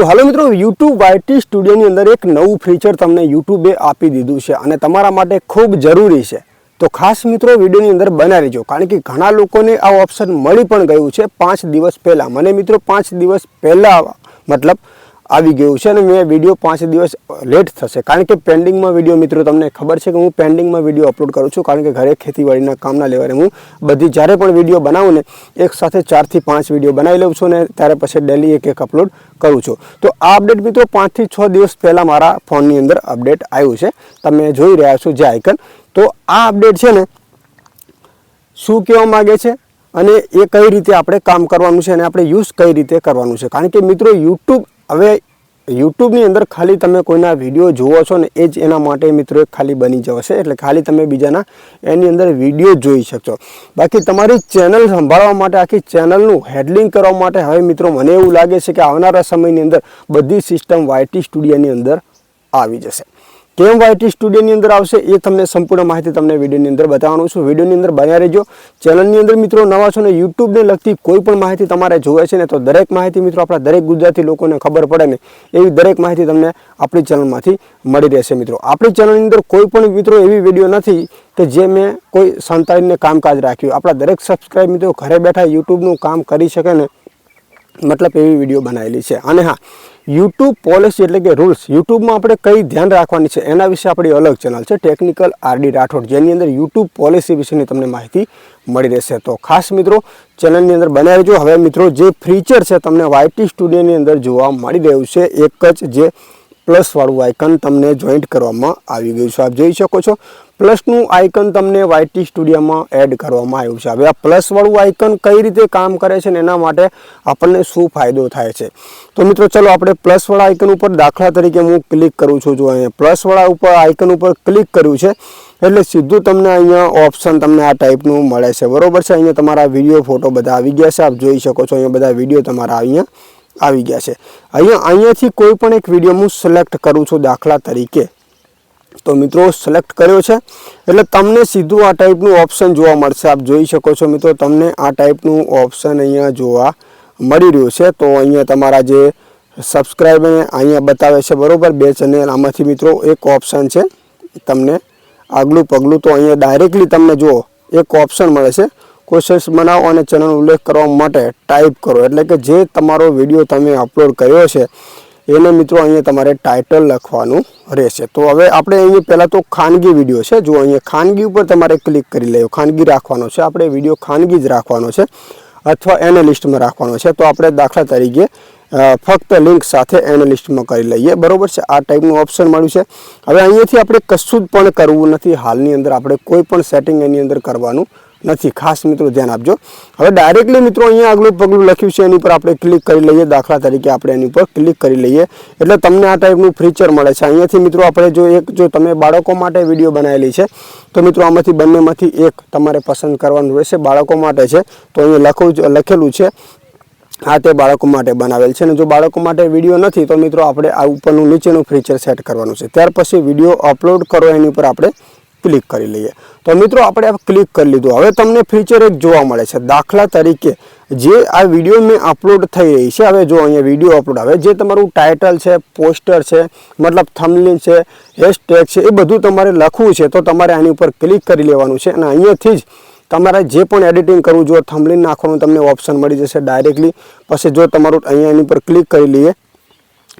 તો હાલો મિત્રો YouTube YT સ્ટુડિયોની અંદર એક નવું ફીચર તમને યુટ્યુબે આપી દીધું છે અને તમારા માટે ખૂબ જરૂરી છે. તો ખાસ મિત્રો વિડીયોની અંદર બનાવી રહેજો કારણ કે ઘણા લોકોને આ ઓપ્શન મળી પણ ગયું છે પાંચ દિવસ પહેલાં. મને મિત્રો, પાંચ દિવસ પહેલાં મતલબ આવી ગયું છે અને મેં વીડિયો પાંચ દિવસ લેટ થશે. કારણ કે પેન્ડિંગમાં વીડિયો મિત્રો, તમને ખબર છે કે હું પેન્ડિંગમાં વીડિયો અપલોડ કરું છું. કારણ કે ઘરે ખેતીવાડીના કામના લેવાને હું બધી જ્યારે પણ વીડિયો બનાવું ને, એક સાથે ચારથી પાંચ વીડિયો બનાવી લઉં છું ને, ત્યારે પછી ડેલી એક એક અપલોડ કરું છું. તો આ અપડેટ મિત્રો પાંચથી છ દિવસ પહેલાં મારા ફોનની અંદર અપડેટ આવ્યું છે. તમે જોઈ રહ્યા છો જે આઇકન તો આ અપડેટ છે ને, શું કહેવા માગે છે અને એ કઈ રીતે આપણે કામ કરવાનું છે અને આપણે યુઝ કઈ રીતે કરવાનું છે? કારણ કે મિત્રો યુટ્યુબ હવે યુટ્યુબની અંદર ખાલી તમે કોઈના વીડિયો જુઓ છો ને એ જ એના માટે મિત્રો ખાલી બની જશે એટલે ખાલી તમે બીજાના એની અંદર વીડિયો જોઈ શકશો. બાકી તમારી ચેનલ સંભાળવા માટે આખી ચેનલનું હેડલિંગ કરવા માટે હવે મિત્રો મને એવું લાગે છે કે આવનારા સમયની અંદર બધી સિસ્ટમ વાયટી સ્ટુડિયોની અંદર આવી જશે. કેમ વાયટી સ્ટુડિયોની અંદર આવશે એ તમને સંપૂર્ણ માહિતી તમને વિડીયોની અંદર બતાવવાનું છું. વિડીયોની અંદર બન્યા રહેજો. ચેનલની અંદર મિત્રો નવા છો ને યુટ્યુબને લગતી કોઈ પણ માહિતી તમારે જોવે છે ને તો દરેક માહિતી મિત્રો આપણા દરેક ગુજરાતી લોકોને ખબર પડે ને એવી દરેક માહિતી તમને આપણી ચેનલમાંથી મળી રહેશે મિત્રો. આપણી ચેનલની અંદર કોઈ પણ મિત્રો એવી વીડિયો નથી કે જે મેં કોઈ સંતાડીને કામકાજ રાખ્યું. આપણા દરેક સબસ્ક્રાઈબ મિત્રો ઘરે બેઠા યુટ્યુબનું કામ કરી શકે ને મતલબ એવી વીડિયો બનાવેલી છે. અને હા યુટ્યુબ પોલિસી એટલે કે રૂલ્સ યુટ્યુબમાં આપણે કઈ ધ્યાન રાખવાની છે એના વિશે આપણી અલગ ચેનલ છે ટેકનિકલ આરડી રાઠોડ, જેની અંદર યુટ્યુબ પોલિસી વિશેની તમને માહિતી મળી રહેશે. તો ખાસ મિત્રો ચેનલની અંદર બનાવી રહેજો હવે મિત્રો, જે ફીચર છે તમને વાયટી સ્ટુડિયોની અંદર જોવા મળી રહ્યું છે, એક જ જે પ્લસવાળું આઇકન તમને જોઈન્ટ કરવામાં આવી ગયું છે. આપ જોઈ શકો છો પ્લસનું આઇકન તમને વાયટી સ્ટુડિયોમાં એડ કરવામાં આવ્યું છે. હવે આ પ્લસવાળું આઇકન કઈ રીતે કામ કરે છે ને એના માટે આપણને શું ફાયદો થાય છે? તો મિત્રો ચલો આપણે પ્લસવાળા આઇકન ઉપર દાખલા તરીકે હું ક્લિક કરું છું. જો અહીંયા પ્લસવાળા ઉપર આઇકન ઉપર ક્લિક કર્યું છે, એટલે સીધું તમને અહીંયા ઓપ્શન તમને આ ટાઈપનું મળે છે. બરોબર છે? અહીંયા તમારા વીડિયો, ફોટો બધા આવી ગયા છે. આપ જોઈ શકો છો અહીંયા બધા વીડિયો તમારા અહીંયા આવી ગયા છે. અહીંયા, અહીંયાથી કોઈ પણ એક વીડિયો હું સિલેક્ટ કરું છું દાખલા તરીકે. તો મિત્રો સિલેક્ટ કર્યો છે. એટલે તમને સીધું આ ટાઈપનું ઓપ્શન જોવા મળશે. આપ જોઈ શકો છો મિત્રો, તમને આ ટાઈપનું ઓપ્શન અહીંયા જોવા મળી રહ્યું છે. તો અહીંયા તમારા જે સબસ્ક્રાઈબ અહીંયા બતાવે છે, બરાબર? બે ચેનલ આમાંથી મિત્રો એક ઓપ્શન છે, તમને આગલું પગલું. તો અહીંયા ડાયરેક્ટલી તમને જુઓ, એક ઓપ્શન મળે છે. કોશિશ બનાવો અને ચેનલ ઉલ્લેખ કરવા માટે ટાઈપ કરો. એટલે કે જે તમારો વીડિયો તમે અપલોડ કર્યો છે એને મિત્રો અહીંયા તમારે ટાઇટલ લખવાનું રહેશે. તો હવે આપણે અહીંયા પહેલાં તો ખાનગી વીડિયો છે. જો અહીંયા ખાનગી ઉપર તમારે ક્લિક કરી લેવું ખાનગી રાખવાનો છે. આપણે વીડિયો ખાનગી જ રાખવાનો છે અથવા એનાલિસ્ટમાં રાખવાનો છે. તો આપણે દાખલા તરીકે ફક્ત લિંક સાથે એનાલિસ્ટમાં કરી લઈએ. બરોબર છે? આ ટાઈપનું ઓપ્શન મળ્યું છે. હવે અહીંયાથી આપણે કશું જ પણ કરવું નથી. હાલની અંદર આપણે કોઈ પણ સેટિંગ એની અંદર કરવાનું નથી. ખાસ મિત્રો ધ્યાન આપજો. હવે ડાયરેક્ટલી મિત્રો અહીંયા આગલું પગલું લખ્યું છે, એની પર આપણે ક્લિક કરી લઈએ. દાખલા તરીકે આપણે એની પર ક્લિક કરી લઈએ. એટલે તમને આ ટાઈપનું ફીચર મળે છે. અહીંયાથી મિત્રો આપણે જો એક, જો તમે બાળકો માટે વીડિયો બનાવેલી છે, તો મિત્રો આમાંથી બંનેમાંથી એક તમારે પસંદ કરવાનું રહેશે. બાળકો માટે છે, તો અહીંયા લખવું લખેલું છે, આ તે બાળકો માટે બનાવેલ છે. અને જો બાળકો માટે વીડિયો નથી, તો મિત્રો આપણે આ ઉપરનું નીચેનું ફીચર સેટ કરવાનું છે. ત્યાર પછી વીડિયો અપલોડ કરો, એની ઉપર આપણે ક્લિક કરી લઈએ. તો મિત્રો આપણે ક્લિક કરી લીધું. હવે તમને ફીચર એક જોવા મળે છે. દાખલા તરીકે જે આ વીડિયો મેં અપલોડ થઈ રહી છે, હવે જો અહીંયા વીડિયો અપલોડ આવે, જે તમારું ટાઇટલ છે, પોસ્ટર છે, મતલબ થમલિન છે, હેશટેગ છે, એ બધું તમારે લખવું છે, તો તમારે આની ઉપર ક્લિક કરી લેવાનું છે. અને અહીંયાથી જ તમારે જે પણ એડિટિંગ કરવું જો થમલિન નાખવાનું તમને ઓપ્શન મળી જશે ડાયરેક્ટલી. પછી જો તમારું અહીંયા એની પર ક્લિક કરી લઈએ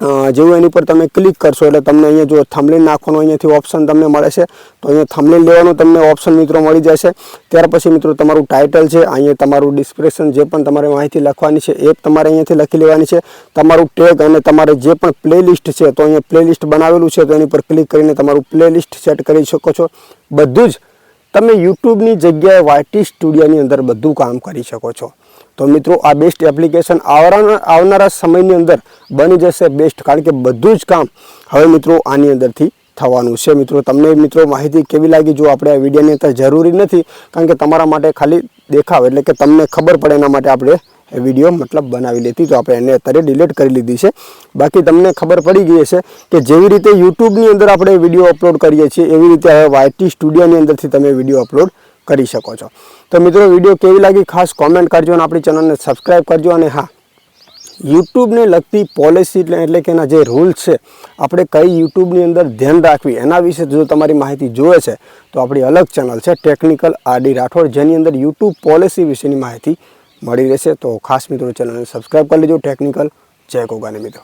જેવું એની પર તમે ક્લિક કરશો એટલે તમને અહીંયા જો થંબલિન નાખવાનું અહીંયાથી ઓપ્શન તમને મળે છે, તો અહીંયા થંબલિન લેવાનું તમને ઓપ્શન મિત્રો મળી જશે. ત્યાર પછી મિત્રો તમારું ટાઇટલ છે, અહીંયા તમારું ડિસ્ક્રિપ્શન જે પણ તમારે માહિતી લખવાની છે, એ તમારે અહીંયાથી લખી લેવાની છે. તમારું ટેગ અને તમારે જે પણ પ્લેલિસ્ટ છે, તો અહીંયા પ્લેલિસ્ટ બનાવેલું છે, તો એની પર ક્લિક કરીને તમારું પ્લેલિસ્ટ સેટ કરી શકો છો. બધું જ તમે યુટ્યુબની જગ્યાએ વાયટી સ્ટુડિયોની અંદર બધું કામ કરી શકો છો. તો મિત્રો, આ બેસ્ટ એપ્લિકેશન આવનારા સમયની અંદર બની જશે બેસ્ટ કારણ કે બધું જ કામ હવે મિત્રો આની અંદરથી થવાનું છે. મિત્રો, તમને મિત્રો માહિતી કેવી લાગી? જો આપણે આ વિડીયોની અંદર જરૂરી નથી, કારણ કે તમારા માટે ખાલી દેખાવ, એટલે કે તમને ખબર પડે એના માટે આપણે એ વીડિયો મતલબ બનાવી લીધી. તો આપણે એને અત્યારે ડિલીટ કરી લીધી છે. બાકી તમને ખબર પડી ગઈ હશે કે જેવી રીતે યુટ્યુબની અંદર આપણે વીડિયો અપલોડ કરીએ છીએ, એવી રીતે હવે વાયટી સ્ટુડિયોની અંદરથી તમે વીડિયો અપલોડ કરી શકો છો. તો મિત્રો, વીડિયો કેવી લાગી ખાસ કોમેન્ટ કરજો અને આપણી ચેનલને સબસ્ક્રાઈબ કરજો. અને હા યુટ્યુબને લગતી પોલિસી એટલે કે એના જે રૂલ્સ છે, આપણે કઈ યુટ્યુબની અંદર ધ્યાન રાખવી, એના વિશે જો તમારી માહિતી જોવે છે, તો આપણી અલગ ચેનલ છે ટેકનિકલ આરડી રાઠોડ જેની અંદર યુટ્યુબ પોલિસી વિશેની માહિતી મળી રહેશે. તો ખાસ મિત્રો ચેનલને સબસ્ક્રાઈબ કરી લેજો ટેકનિકલ જય કોગાને મિત્રો.